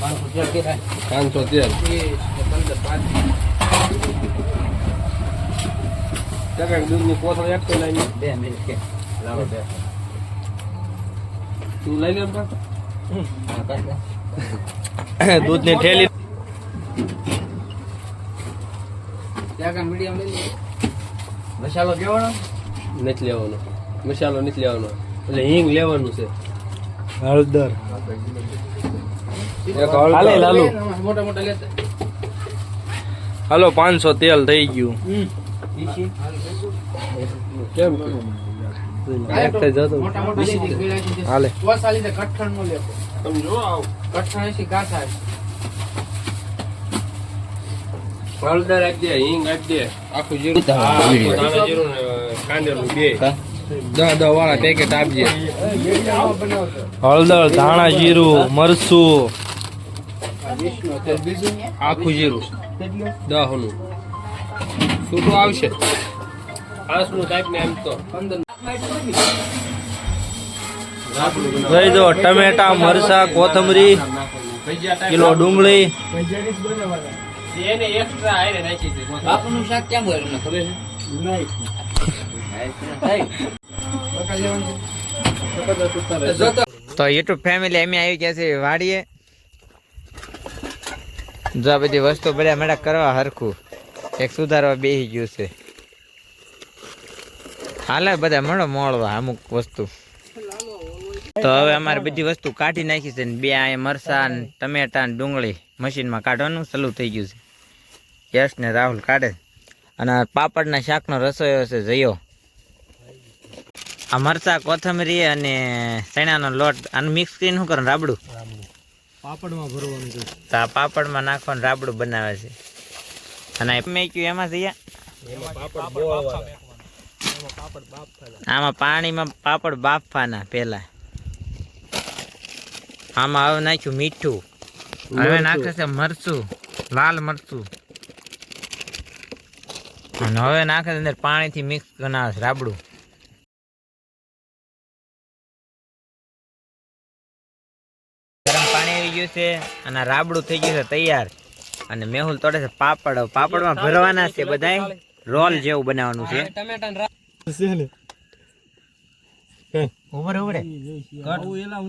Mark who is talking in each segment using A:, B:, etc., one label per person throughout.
A: પાંચસો પાંચ.
B: ટકા દૂધની કોથળી એક તો લઈ
A: બે મિનિટ કે. લાવો બે.
B: તું લઈ લે
C: દૂધની થેલી.
A: મસાલો કેવાનો
B: નથી લેવાનો. મસાલો નથી લેવાનો. એટલે હિંગ લેવાનું છે.
C: હળદર. હાલે લાલુ.
A: મોટા મોટા લેતા
C: હાલો પાંચસો તેલ થઈ ગયું.
B: કેમ?
C: હાલે.
B: હળદર આપી દે હિંગ આપી દે આખું જીરું કાંદેલું બે. દસ દસ વાળા પેકેટ આપજે.
C: હળદર ધાણા જીરું મરચું.
B: આખું જીરું. દહનું. છૂટું આવશે?
C: લઈ દો ટમેટા મરચા કોથમરી કિલો ડુંગળી.
A: બાપુનું શાક ક્યાં હોય ખબર છે? તો
D: યુટ્યુબ ફેમિલી અમે આવી ગયા છે વાડીએ. જો આ બધી વસ્તુ બધા મેળા કરવા હરખું. એક સુધારવા બેસી ગયું છે. હાલે બધા મળો મોળવા અમુક વસ્તુ. તો હવે અમારે બધી વસ્તુ કાઢી નાખી છે ને બે મરસા ને ટમેટા ને ડુંગળી મશીનમાં કાઢવાનું ચાલુ થઈ ગયું છે. યશ ને રાહુલ કાઢે. અને પાપડના શાકનો રસોઈ છે, જયો. આ મરચા કોથમરી અને ચણાનો લોટ. આનું મિક્સ કરીને શું કરવાનું? રાબડું?
C: પાપડમાં ભરવાનું છે.
D: તો આ પાપડમાં નાખવાનું રાબડું બનાવે છે. અને મેક્યું એમાં જઈએ આમાં પાણીમાં પાપડ બાફવાના પેલા આમાં હવે નાખ્યું મીઠું. હવે નાખે છે મરચું લાલ મરચું. અને હવે નાખે છે અંદર પાણીથી મિક્સ બનાવે છે રાબડું. આવી ગયું છે અને રાબડું થઈ ગયું છે તૈયાર. અને મેહુલ તોડે છે પાપડ. પાપડમાં ભરવાના છે બધા રોલ જેવું બનાવવાનું છે. ઉભરે ઉભરે.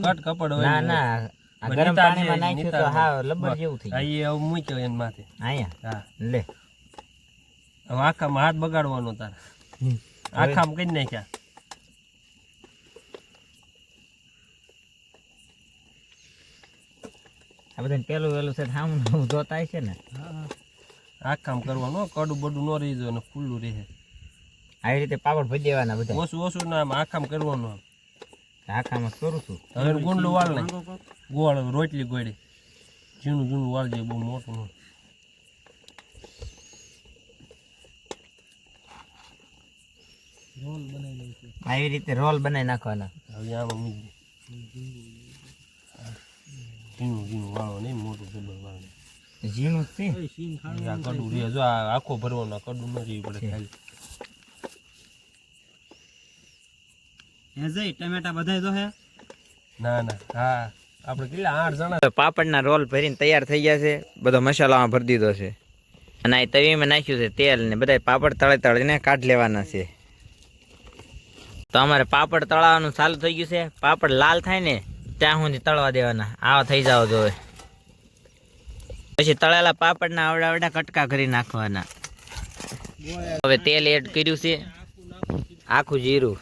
B: કટ. કપડ
D: ના ના. ગરમ પાણીમાં નાખ્યું તો હા લબર જેવું થઈ ગયું.
B: હવે મૂક્યો એન માથે.
D: અહીંયા?
B: હા.
D: લે.
B: આખામાં હાથ બગાડવાનો તારે. આખામાં કઈ નાખ્યા.
D: આ બધા પેલું વેલું છે સામું જોતાય છે ને.
B: આખામ કરવાનું હો, કડું બડું ન રહી જાય ને ખુલ્લું રહે.
D: આવી રીતે પાપડ ભરી દેવાના બધા
B: ઓછું ઓછું ના આમ આખામ કરવાનું આમ.
D: આખામાં કરું છું.
B: હવે ગુંડલું વાળ ને ગોળ રોટલી ગોળી. ઝીણું ઝીણું વાળ જાય બહુ મોટું ન
D: આવી રીતે રોલ બનાવી નાખવાના.
B: હવે આમાં મૂકી દે. ઝીણું ઝીણું વાળો નહીં મોટું જબર વાળો
D: ઝીણું છે?
B: આ કડું રહે જો આ આખો ભરવાનો કડું ન રહેવું પડે ખાલી ના ના હા આપણે કેટલા આઠ જણા.
D: પાપડના રોલ ભરીને તૈયાર થઈ ગયા છે. બધો મસાલામાં ભરી દીધો છે. અને આ તવીમાં નાખ્યું છે તેલ ને બધા પાપડ તળે તળીને કાઢ લેવાના છે. તો અમારે પાપડ તળાવવાનું ચાલુ થઈ ગયું છે. પાપડ લાલ થાય ને ત્યાં સુધી તળવા દેવાના. આવા થઈ જાવ જોવે પછી તળેલા પાપડના આવડા આવડા કટકા કરી નાખવાના. હવે તેલ એડ કર્યું છે. આખું જીરું.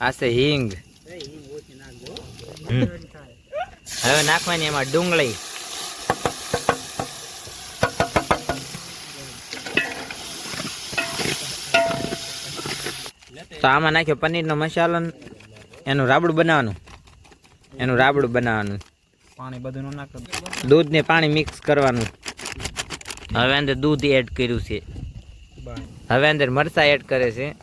D: આ છે હિંગ. હવે નાખવાની એમાં ડુંગળી. તો આમાં નાખ્યો પનીરનો મસાલો એનું રાબડું બનાવવાનું. એનું રાબડું બનાવવાનું.
C: પાણી બધું નાખ.
D: દૂધ ને પાણી મિક્સ કરવાનું. હવે અંદર દૂધ એડ કર્યું છે. હવે અંદર મરચા એડ કરે છે.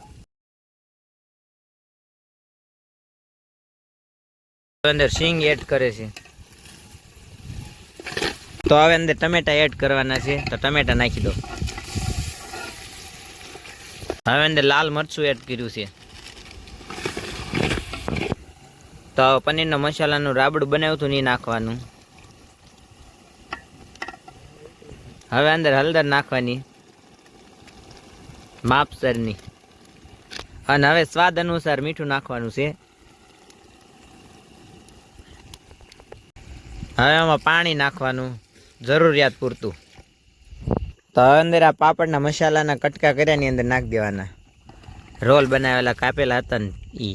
D: અંદર સિંગ એડ કરે છે. તો હવે અંદર ટમેટા એડ કરવાના છે. તો ટમેટા નાખી દો. હવે અંદર લાલ મરચું એડ કર્યું છે. તો પનીરના મસાલાનું રાબડું બનાવ્યું હતું નહીં નાખવાનું. હવે અંદર હળદર નાખવાની. માપસરની. અને હવે સ્વાદ અનુસાર મીઠું નાખવાનું છે. હવે આમાં પાણી નાખવાનું જરૂરિયાત પૂરતું. તો હવે અંદર આ પાપડના મસાલાના કટકા કર્યાની અંદર નાખી દેવાના. રોલ બનાવેલા કાપેલા હતા ને એ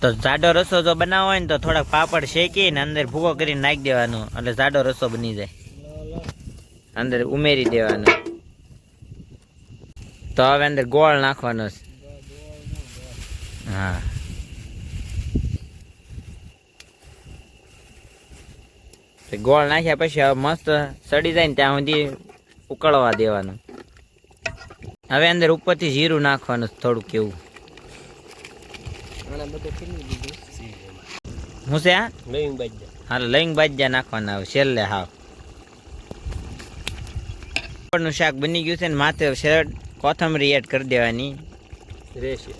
D: તો જાડો રસો જો બનાવો હોય ને તો થોડાક પાપડ શેકીને અંદર ભૂકો કરીને નાખી દેવાનો, એટલે જાડો રસો બની જાય. અંદર ઉમેરી દેવાનો. તો હવે અંદર ગોળ નાખવાનો હા. ગોળ નાખ્યા પછી હવે મસ્ત સડી જાય ને ત્યાં સુધી ઉકળવા દેવાનું. હવે અંદર ઉપરથી જીરું નાખવાનું થોડુંક એવું. હું છે આ?
B: લઈને બાજ્યા.
D: હા લઈને બાજ્યા નાખવાના આવે છેલ્લે હાવ. ઉપરનું શાક બની ગયું છે ને માથે શેરડ કોથમરી એડ કરી દેવાની.
B: રહેશે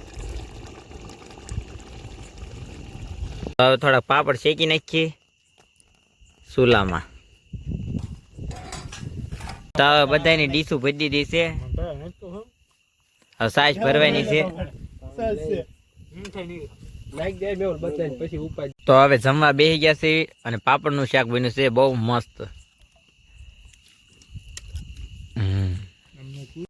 D: હવે થોડા પાપડ શેકી નાખીએ. ચૂલામાં તો બધાની ડીશું ભજી દીધી છે. હવે સાસ ભરવાની છે.
B: દે
D: તો હવે જમવા બેસી ગયા છે અને પાપડનું શાક બન્યું છે. બહુ મસ્ત.